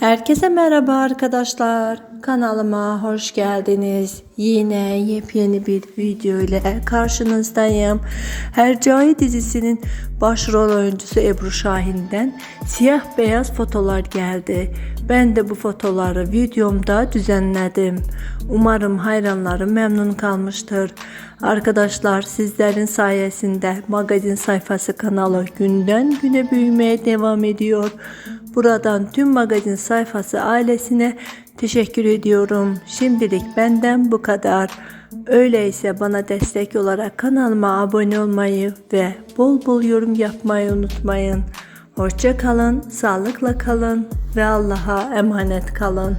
Herkese merhaba arkadaşlar. Kanalıma hoş geldiniz. Yine yepyeni bir video ile karşınızdayım. Hercai dizisinin başrol oyuncusu Ebru Şahin'den siyah beyaz fotolar geldi. Ben de bu fotoları videomda düzenledim. Umarım hayranlarım memnun kalmıştır. Arkadaşlar sizlerin sayesinde magazin sayfası kanalı günden güne büyümeye devam ediyor. Buradan tüm magazin sayfası ailesine teşekkür ediyorum. Şimdilik benden bu kadar. Öyleyse bana destek olarak kanalıma abone olmayı ve bol bol yorum yapmayı unutmayın. Hoşça kalın, sağlıkla kalın ve Allah'a emanet kalın.